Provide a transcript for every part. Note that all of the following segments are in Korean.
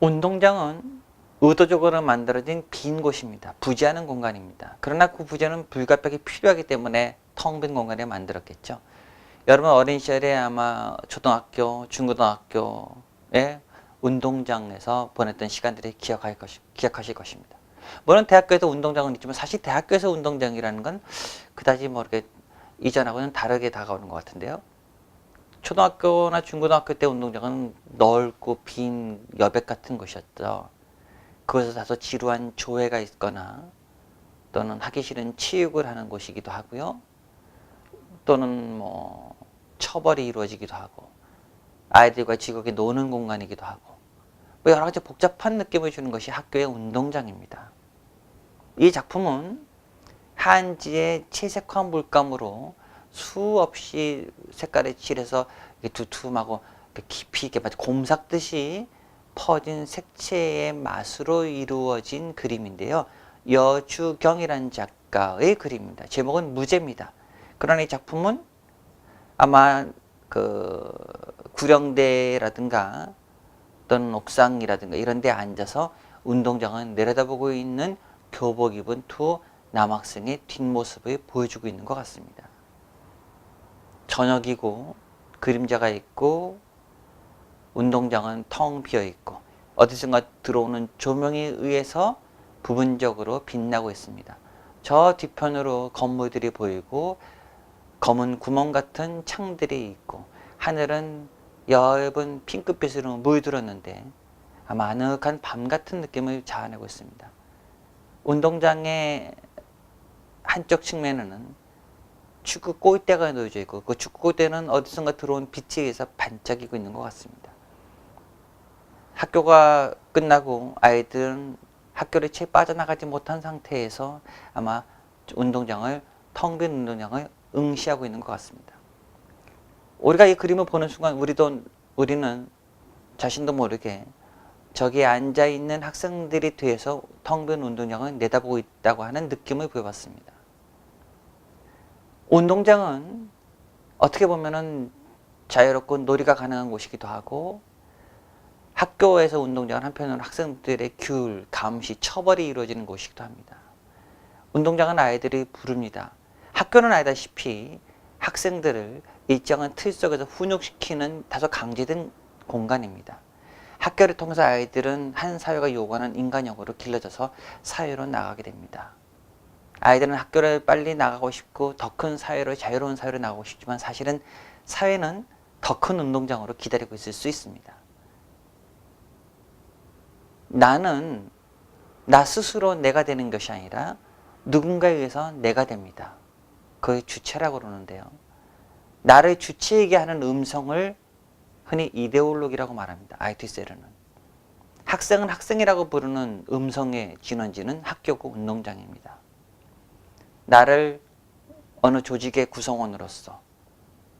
운동장은 의도적으로 만들어진 빈 곳입니다. 부지하는 공간입니다. 그러나 그 부지는 불가피하게 필요하기 때문에 텅 빈 공간에 만들었겠죠. 여러분 어린 시절에 아마 초등학교, 중고등학교에 운동장에서 보냈던 시간들이 기억할 것이, 기억하실 것입니다. 물론 대학교에도 운동장은 있지만 사실 대학교에서 운동장이라는 건 그다지 뭐 이렇게 이전하고는 다르게 다가오는 것 같은데요. 초등학교나 중고등학교 때 운동장은 넓고 빈 여백 같은 곳이었죠. 그것에서 다소 지루한 조회가 있거나 또는 하기 싫은 체육을 하는 곳이기도 하고요. 또는 뭐 처벌이 이루어지기도 하고 아이들과 즐겁게 노는 공간이기도 하고 뭐 여러 가지 복잡한 느낌을 주는 것이 학교의 운동장입니다. 이 작품은 한지의 채색화 물감으로 수없이 색깔을 칠해서 두툼하고 깊이 있게 마치 곰 삭듯이 퍼진 색채의 맛으로 이루어진 그림인데요. 여주경이라는 작가의 그림입니다. 제목은 무제입니다. 그러나 이 작품은 아마 그 구령대라든가 또는 옥상이라든가 이런 데 앉아서 운동장을 내려다보고 있는 교복 입은 두 남학생의 뒷모습을 보여주고 있는 것 같습니다. 저녁이고 그림자가 있고 운동장은 텅 비어 있고 어디선가 들어오는 조명에 의해서 부분적으로 빛나고 있습니다. 저 뒤편으로 건물들이 보이고 검은 구멍 같은 창들이 있고 하늘은 엷은 핑크빛으로 물들었는데 아마 아늑한 밤 같은 느낌을 자아내고 있습니다. 운동장의 한쪽 측면에는 축구 골대가 놓여져 있고 그 축구 골대는 어디선가 들어온 빛에 의해서 반짝이고 있는 것 같습니다. 학교가 끝나고 아이들은 학교를 채 빠져나가지 못한 상태에서 아마 운동장을 텅 빈 운동장을 응시하고 있는 것 같습니다. 우리가 이 그림을 보는 순간 우리도 우리는 자신도 모르게 저기에 앉아 있는 학생들이 뒤에서 텅 빈 운동장을 내다보고 있다고 하는 느낌을 보여봤습니다. 운동장은 어떻게 보면은 자유롭고 놀이가 가능한 곳이기도 하고 학교에서 운동장은 한편으로는 학생들의 규율, 감시, 처벌이 이루어지는 곳이기도 합니다. 운동장은 아이들이 부릅니다. 학교는 알다시피 학생들을 일정한 틀 속에서 훈육시키는 다소 강제된 공간입니다. 학교를 통해서 아이들은 한 사회가 요구하는 인간형으로 길러져서 사회로 나가게 됩니다. 아이들은 학교를 빨리 나가고 싶고 더 큰 사회로 자유로운 사회로 나가고 싶지만 사실은 사회는 더 큰 운동장으로 기다리고 있을 수 있습니다. 나는 나 스스로 내가 되는 것이 아니라 누군가에 의해서 내가 됩니다. 그의 주체라고 그러는데요. 나를 주체에게 하는 음성을 흔히 이데올로기라고 말합니다. IT셀은. 학생은 학생이라고 부르는 음성의 진원지는 학교고 운동장입니다. 나를 어느 조직의 구성원으로서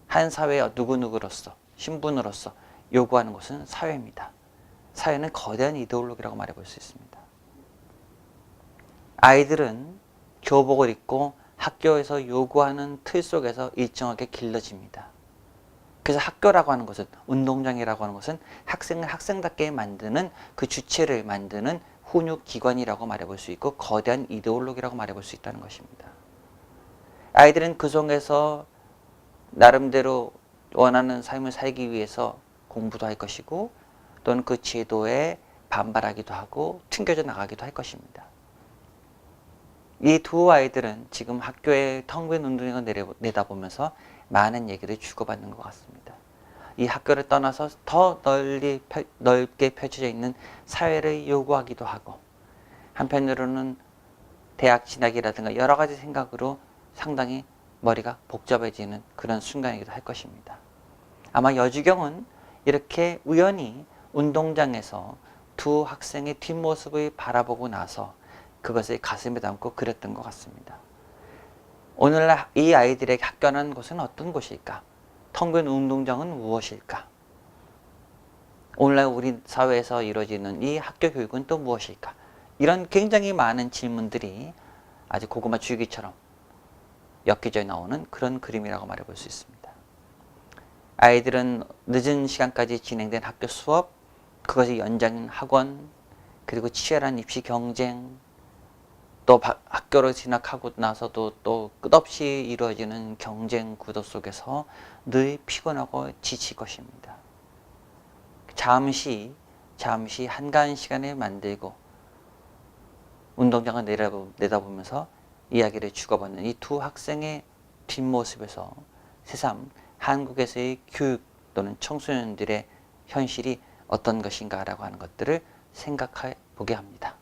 한 사회의 누구누구로서 신분으로서 요구하는 것은 사회입니다. 사회는 거대한 이데올로기라고 말해볼 수 있습니다. 아이들은 교복을 입고 학교에서 요구하는 틀 속에서 일정하게 길러집니다. 그래서 학교라고 하는 것은 운동장이라고 하는 것은 학생을 학생답게 만드는 그 주체를 만드는 훈육 기관이라고 말해볼 수 있고 거대한 이데올로기라고 말해볼 수 있다는 것입니다. 아이들은 그 속에서 나름대로 원하는 삶을 살기 위해서 공부도 할 것이고 또는 그 제도에 반발하기도 하고 튕겨져 나가기도 할 것입니다. 이 두 아이들은 지금 학교의 텅빈 운동장을 내다보면서 많은 얘기를 주고받는 것 같습니다. 이 학교를 떠나서 더 널리, 넓게 펼쳐져 있는 사회를 요구하기도 하고 한편으로는 대학 진학이라든가 여러 가지 생각으로 상당히 머리가 복잡해지는 그런 순간이기도 할 것입니다. 아마 여주경은 이렇게 우연히 운동장에서 두 학생의 뒷모습을 바라보고 나서 그것을 가슴에 담고 그렸던 것 같습니다. 오늘날 이 아이들의 학교는 곳은 어떤 곳일까? 텅 빈 운동장은 무엇일까? 오늘날 우리 사회에서 이루어지는 이 학교 교육은 또 무엇일까? 이런 굉장히 많은 질문들이 아주 고구마 줄기처럼 엮여져 나오는 그런 그림이라고 말해볼 수 있습니다. 아이들은 늦은 시간까지 진행된 학교 수업, 그것이 연장인 학원, 그리고 치열한 입시 경쟁, 또 바- 학교를 진학하고 나서도 또 끝없이 이루어지는 경쟁 구도 속에서 늘 피곤하고 지칠 것입니다. 잠시, 잠시 한가한 시간을 만들고 운동장을 내다보- 내다보면서 이야기를 주고받는 이 두 학생의 뒷모습에서 새삼 한국에서의 교육 또는 청소년들의 현실이 어떤 것인가라고 하는 것들을 생각해 보게 합니다.